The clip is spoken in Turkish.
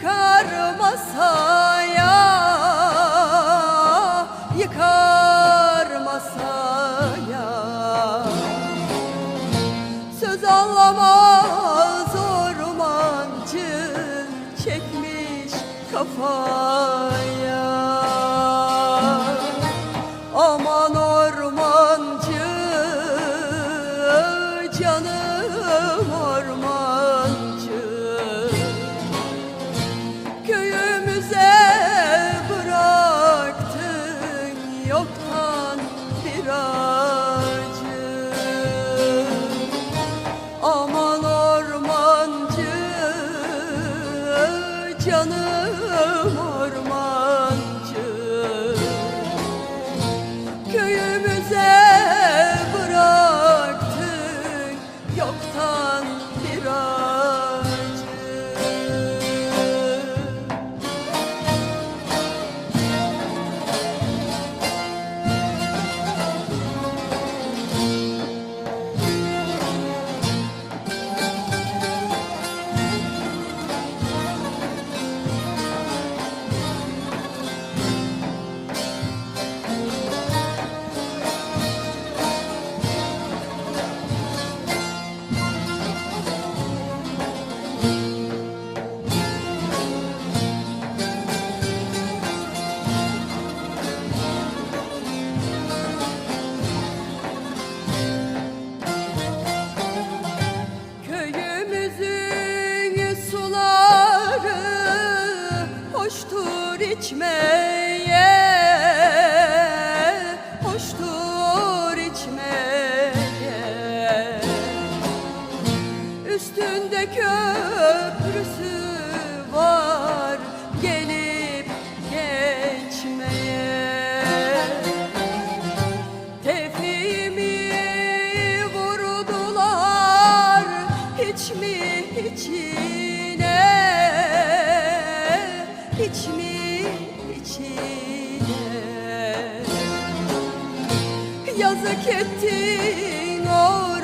Yıkar masaya Yıkar masaya. Söz anlamaz ormancı Çekmiş kafayı. Yoktan bir acı hoştur içmeye Hoştur içmeye. Üstünde köprüsü var gelip geçmeye. Tefliğimi vurdular hiç mi içine içine. Yazık ettin ormancı